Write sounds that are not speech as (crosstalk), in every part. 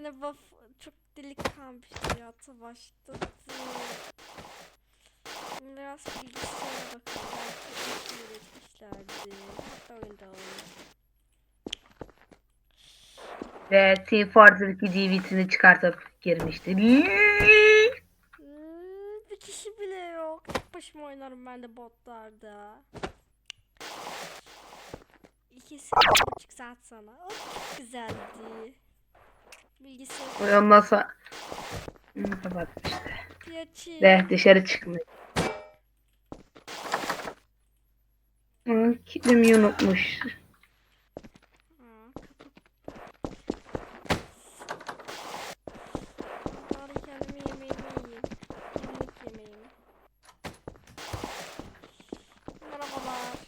Yine buff çok delikanlı bir hayata başladı. Biraz bilgisayara bakalım. Belki üretmişlerdi. Oyunda olur. Ve Team Fortress 2 DVD'sini çıkartıp girmişti. Ee, bir kişi bile yok. Tek başıma oynarım ben de botlarda. İkisi buçuk saat sonra. O çok güzeldi. Bilgisayar Ondan sonra Hı, kapatmıştı. piyaçı. Ve dışarı çıkmış. Hı, Kitlemeyi unutmuş. Kapat.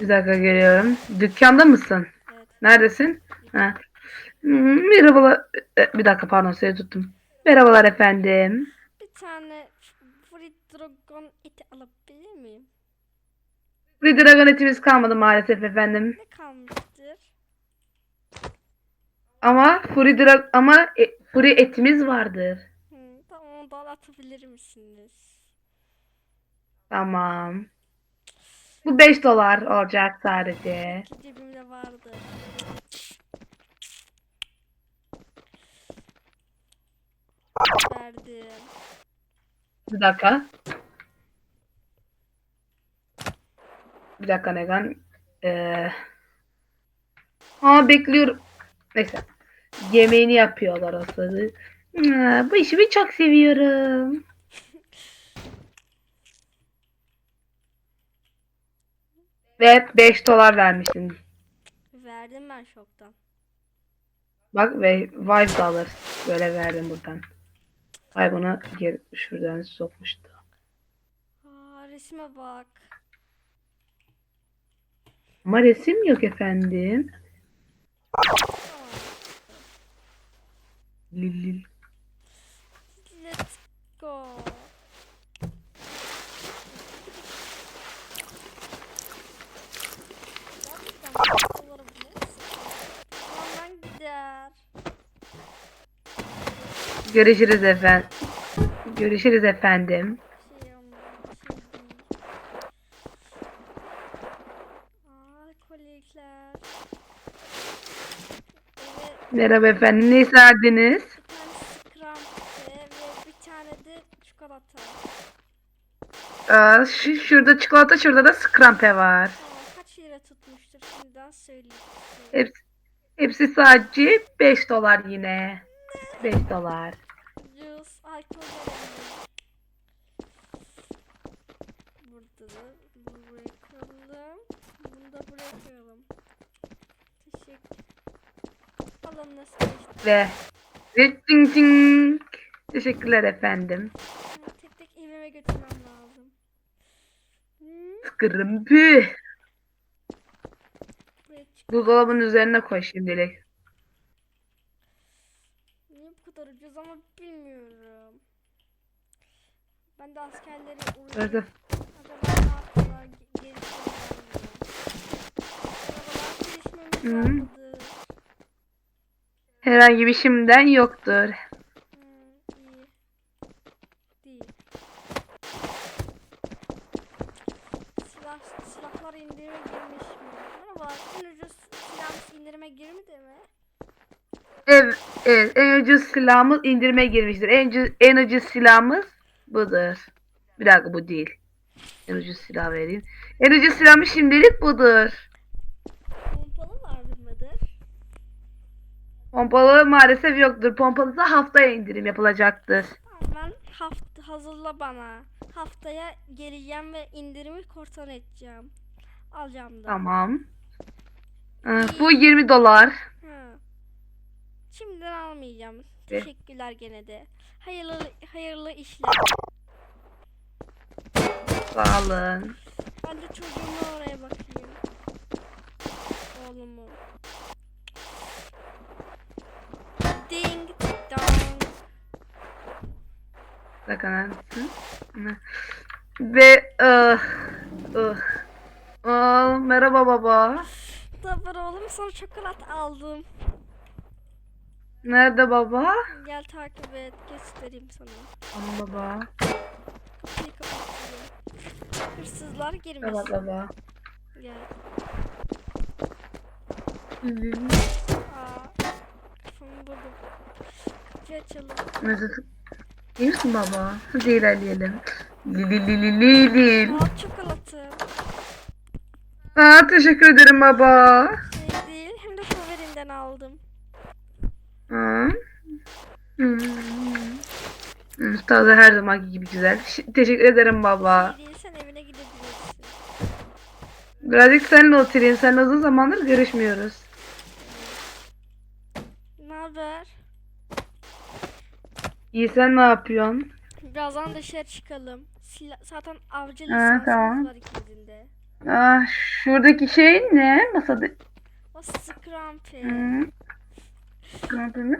Bir dakika geliyorum. Dükkanda mısın? Evet. Neredesin? Ha. Hmm, Merhabalar. E, Bir dakika pardon seni tuttum. Merhabalar efendim. Bir tane Free Dragon eti alabilir miyim? Bir dragon etimiz kalmadı maalesef efendim. Ne kalmıştır? Ama free drag ama e, free etimiz vardır. Hı, tamam ondan atabilir misiniz? Tamam. Bu 5 dolar olacak sadece. Cebimde vardı. Verdim. Bir dakika. Bir dakika Negan. Ee... Aa bekliyorum. Neyse. Yemeğini yapıyorlar sırada. Aa, Bu işimi çok seviyorum. Ve 5 dolar vermiştin. Verdim ben şoktan. Bak ve Vibe de alır. Böyle verdim buradan. Ay bunu geri şuradan sokmuştu. Aa, resme bak. Ama resim yok efendim. Lil. let's go. Gerçekten bu doları bulursun. Ondan gider. Görüşürüz efendim. Görüşürüz efendim. Merhaba efendim. Ne isterdiniz? çikolata. Aa, şu, şurada çikolata, şurada da skrampe var. Tamam, kaç lira tutmuştur şimdiden söyleyeyim. Hepsi, hepsi sadece 5 dolar yine. 5 dolar. Alkol verelim. Burada da bunu buraya koyalım. Bunu da buraya koyalım. Teşekkür. Alın nasıl geçti? Ve ve ting ting. Teşekkürler efendim. Tek tek evime götürmem lazım. Hmm, Skrampi. buraya çık. Buzdolabının üzerine koy şimdilik. Niye bu kadar ucuz ama bilmiyorum. Ben de askerleri uğraşıyorum. Acaba ne? Arabalar var mıdır? Herhangi bir şimdiden yoktur. Silahlar indirime girmiş mi? Merhaba, en ucuz silahımız indirime girmedi mi? Evet, evet, en ucuz silahımız indirime girmiştir. En ucuz, en ucuz silahımız budur. Bir dakika bu değil. En ucuz silah vereyim. En ucuz silahımız şimdilik budur. Pompalı var mıdır? Pompalı maalesef yoktur. Pompalı da haftaya indirim yapılacaktır. Tamam, hafta hazırla bana. Haftaya geleceğim ve indirimi korsan edeceğim. Alacağım da. Tamam. Ee, Bu 20 dolar. Ha. Şimdiden almayacağım. Teşekkürler gene de. Hayırlı hayırlı işler. Sağ olun. Ben de çocuğumu oraya bakayım. Oğlumu. Ding dong. Bakın. Ve ıh, ıh. Aa, merhaba baba. Tabii oğlum sana çokolat aldım. Nerede baba? Gel takip et. Göstereyim sana. Tamam baba. Kapıyı kapatıyorum. Hırsızlar girmesin. Evet baba. Gel. Aa, kafamı buldum. Kapıyı açalım. Mesut. İyi misin baba? Hadi ilerleyelim. Li li li li li li. Al çikolatı. Aa, teşekkür ederim baba. Hmm. Hmm, Taze her zamanki gibi güzel. Ş- teşekkür ederim baba. Şey değilsen evine gidebilirsin. Birazcık seninle oturayım. Seninle uzun zamandır görüşmüyoruz. Ne haber? İyi sen ne yapıyorsun? Birazdan dışarı çıkalım. Sila- zaten avcı lisansımız tamam. var ikimizin de. Ah, şuradaki şey ne? Masada. O Scrumpy. Hmm.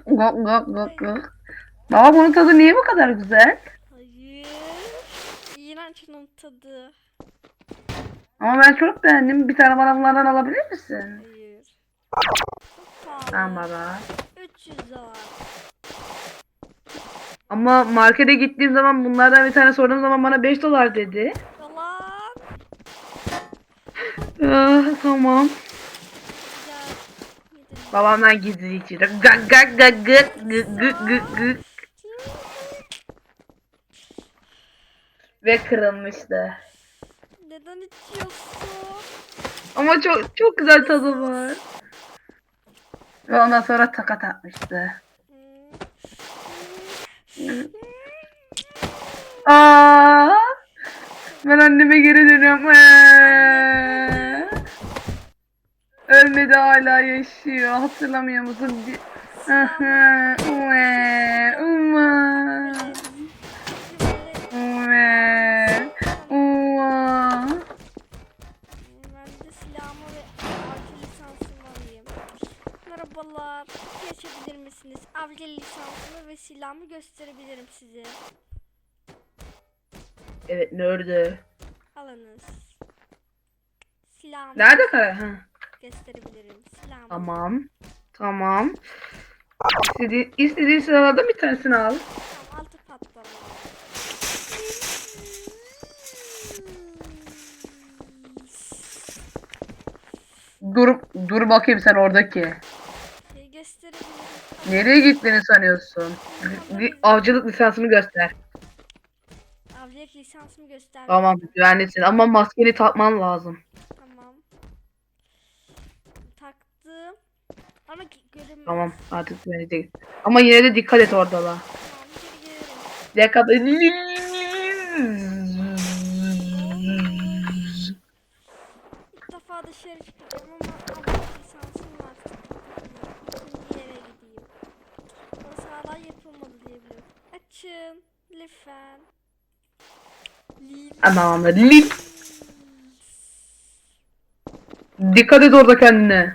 Gok gok gok gok. Baba bunun tadı niye bu kadar güzel? Hayır. İğrenç onun tadı. Ama ben çok beğendim. Bir tane bana bunlardan alabilir misin? Hayır. Çok. Tamam baba. 300 dolar. Ama markete gittiğim zaman bunlardan bir tane sorduğum zaman bana 5 dolar dedi. Yalan. Ah, tamam. Babamdan gizli içeri. Gak gak gak gık gık gık gık. Ve kırılmıştı. Neden içiyorsun? Ama çok çok güzel tadı var. Ve ondan sonra takat atmıştı. Aa! Ben anneme geri dönüyorum. Ee! Ölmedi hala yaşıyor. Hatırlamıyor musun? Aha, uwe, uma, uwe, uwa. Ben de silahımı ve avcı lisansımı alayım. Merhabalar. Geçebilir misiniz? Avcı lisansımı ve silahımı gösterebilirim size. Evet nerede? Alınız. Silahımı Nerede kara? Ha. Gösterebilirim. Silahımı. Tamam. Tamam. İstediğin, istediğin sıralardan bir tanesini al. Tamam, altı patlama. Dur, dur bakayım sen oradaki. Şey gösterebilirim. Nereye gittiğini sanıyorsun? Bir avcılık lisansını göster. Avcılık lisansımı göster. Tamam güvenlisin ama maskeni takman lazım. Tamam. Taktım. Ama görünmez. Tamam artık güvenecek. Ama yine de dikkat et geri gelirim. Dikkat İlk defa dışarı çıkacağım ama lisansım var. Şimdi eve gideyim. Orası hala yapılmadı diye biliyorum. Açın. Lütfen. Tamam Lip. Dikkat et orada kendine.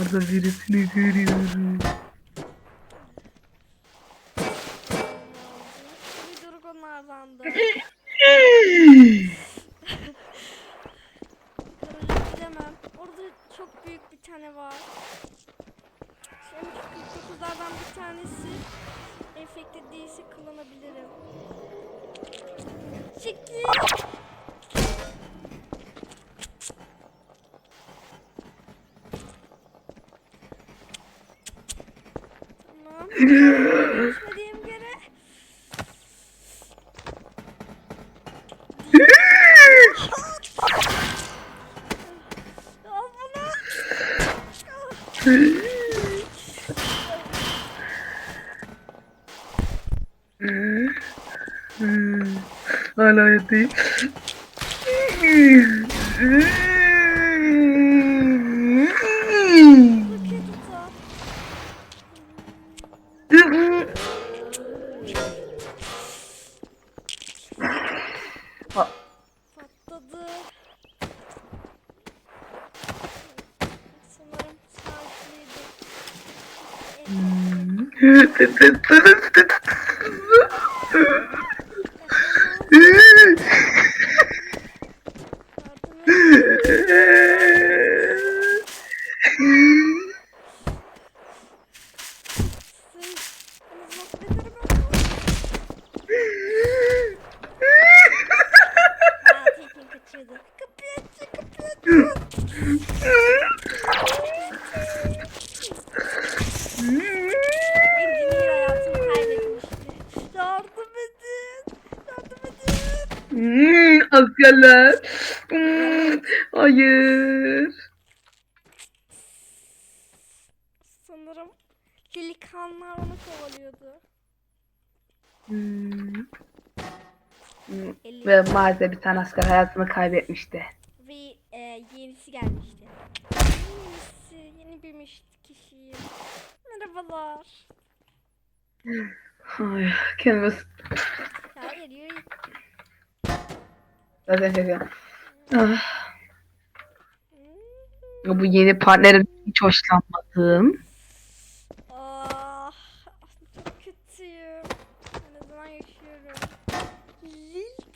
Orada birisini görüyorum. Bir duruk onlardan da. Karıcık gidemem. Orada çok büyük bir tane var. Şimdi 49'lardan bir tanesi enfekte değilse kullanabilirim. Çekil. Tamam. (laughs) Düşmediğim yere. Al bunu. Hmm. Hala hayattayım. Askerler. Hmm, hayır. Sanırım delikanlılar onu kovalıyordu. Hmm. Hmm, Ve maalesef bir tane asker hayatını kaybetmişti. Ve e, yenisi gelmişti. Yenisi, yeni bir kişiyim. Merhabalar. Ay, kendimi hayır yürü. Zaten çekiyorum. Ah, bu yeni partnerim hiç hoşlanmadım. Ah, çok kötüyüm. Ne zaman yaşıyorum. Lilt.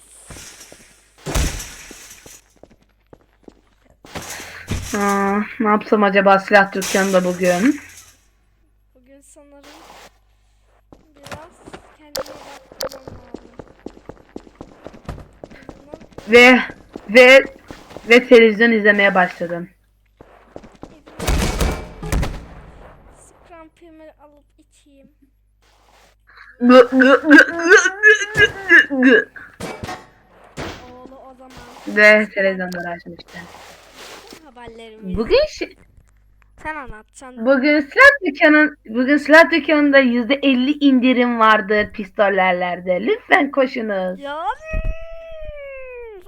Aa, ne yapsam acaba silah dükkanında? Bugün sanırım biraz kendime bakmam lazım. Bunun Ve ve ve televizyon izlemeye başladım. Scrumpy'mi alıp içeyim. Gı- gı- gı- gı- gı- gı-. Oğlu o zaman. Ve televizyonları açmıştım. Haberlerimiz. Bugün şi- Sen anlatacaksın. bugün silah dükkanın bugün silah dükkanında yüzde elli indirim vardır pistollerde. Lütfen koşunuz. Ya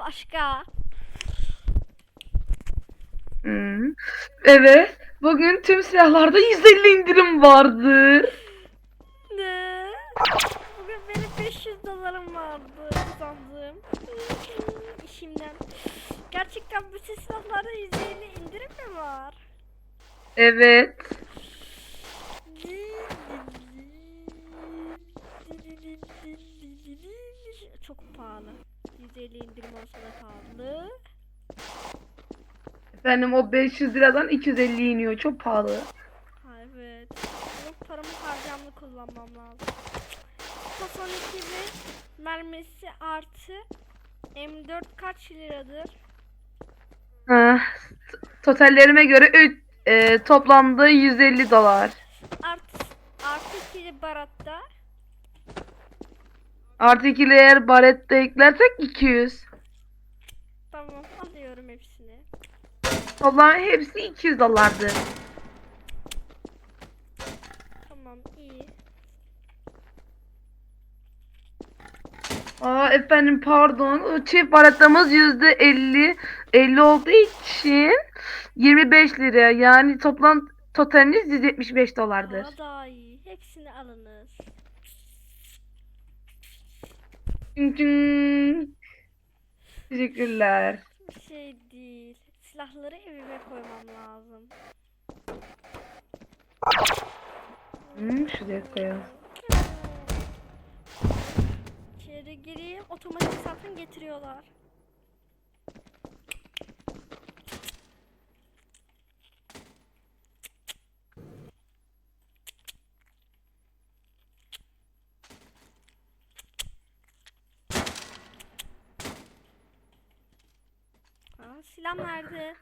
başka. Hmm. Evet. Bugün tüm silahlarda yüzde elli indirim vardır. Ne? Bugün benim 500 dolarım vardı kazandığım. İşimden. Gerçekten bütün silahlarda %50 indirim mi var? Evet. 150 indirim olsa da pahalı. Efendim o 500 liradan 250 iniyor. Çok pahalı. Ha evet. Yok paramı harcamlı kullanmam lazım. Son 2 ve mermisi artı M4 kaç liradır? Ha, totallerime göre üç, e, toplamda 150 dolar. Artı artı 2 baratta Artı ikili eğer barette eklersek 200. Tamam alıyorum hepsini. Toplam hepsi 200 dolardı. Tamam iyi. Aa efendim pardon. Çift barettamız %50 50 olduğu için 25 lira. Yani toplam totaliniz 175 dolardır. Daha daha iyi. Hepsini alınız. Tün tün. Teşekkürler. Şey değil. Silahları evime koymam lazım. Hmm, şuraya koyalım. İçeri gireyim. Otomatik satın getiriyorlar. Silah nerede?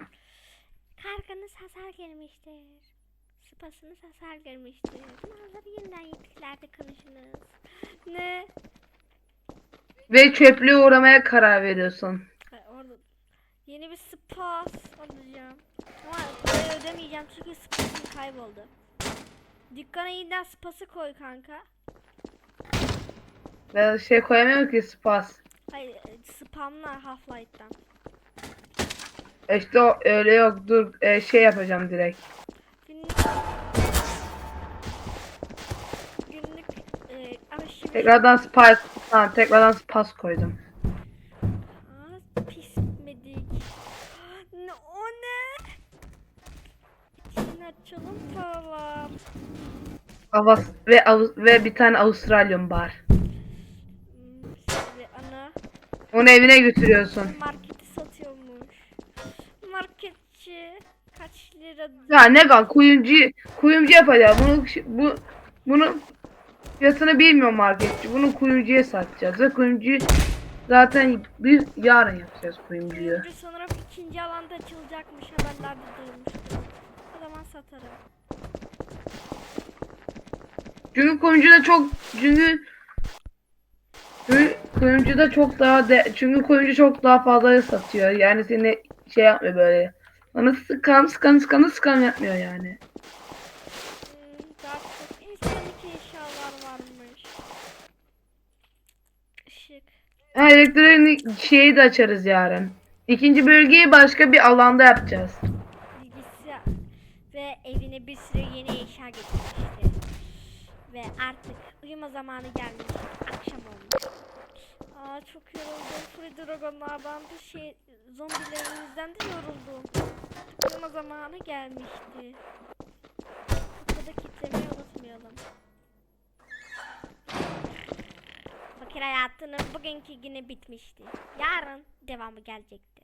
Karganız hasar gelmiştir. Sıpasınız hasar gelmiştir. Bunları yeniden yetkilerde konuşunuz. Ne? Ve çöplüğe uğramaya karar veriyorsun. Ha, orada Yeni bir spas alacağım. Ama parayı ödemeyeceğim çünkü spasım kayboldu. Dükkana yeniden spası koy kanka. Ben şey koyamıyorum ki spas. Hayır e, spamlar Half-Life'dan. E İşte o öyle yok. Dur e, şey yapacağım direkt. Günlük günlük e, arşiv Tekrardan spas, tamam, tekrardan spas koydum. Aa, pis medik. Ne, o ne? İçini açalım paralar. Avas ve Avus- ve bir tane Avustralyum var. Hmm, Ve ana Onu evine götürüyorsun. marketi satıyormuş. Marketçi kaç lira? Ya ne kadar kuyumcu kuyumcu yapacağız. Bunu bu bunu fiyatını bilmiyor marketçi. Bunu kuyumcuya satacağız. Ve kuyumcu zaten biz yarın yapacağız kuyumcuyu. Kuyumcu sanırım ikinci alanda açılacakmış haberlerde duymuştum. O zaman satarım. Çünkü kuyumcu da çok çünkü çünkü kuyumcu da çok daha de, çünkü kuyumcu çok daha fazla satıyor. Yani seni şey yapmıyor böyle. Bana sıkan sıkan sıkan sıkan yapmıyor yani. İnsanlık eşyalar varmış. Işık. Ha, elektronik şeyi de açarız yarın. İkinci bölgeyi başka bir alanda yapacağız. bilgisayar ve evine bir sürü yeni eşya getirmişti. Ve artık uyuma zamanı gelmiş. Akşam olmuş. Aa çok yoruldum. Free Dragon'lardan da şey zombilerimizden de yoruldum. Uyuma zamanı gelmişti. Kapıda kilitlemeyi unutmayalım. Fakir hayatının bugünkü günü bitmişti. Yarın devamı gelecekti.